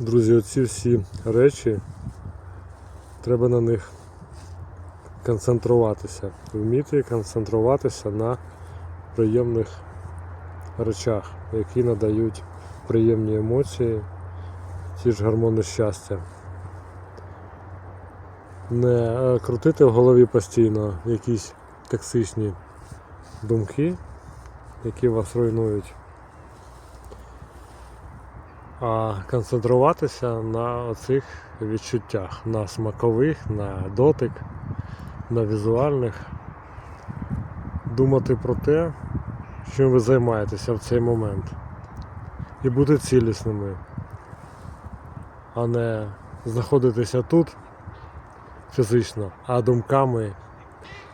Друзі, оці всі речі, треба на них концентруватися. Вміти концентруватися на приємних речах, які надають приємні емоції, ті ж гормони щастя. Не е, крутити в голові постійно якісь токсичні думки, які вас руйнують а концентруватися на оцих відчуттях, на смакових, на дотик, на візуальних, думати про те, чим ви займаєтеся в цей момент. І бути цілісними, а не знаходитися тут фізично, а думками,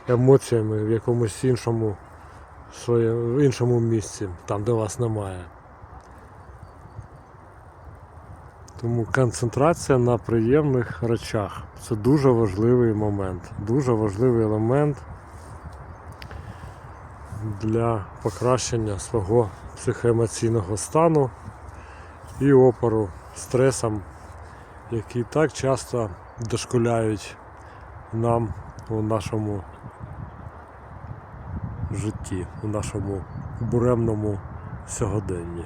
емоціями в якомусь іншому, своє- іншому місці, там де вас немає. Тому концентрація на приємних речах це дуже важливий момент, дуже важливий елемент для покращення свого психоемоційного стану і опору стресам, які так часто дошкуляють нам у нашому житті, у нашому буремному сьогоденні.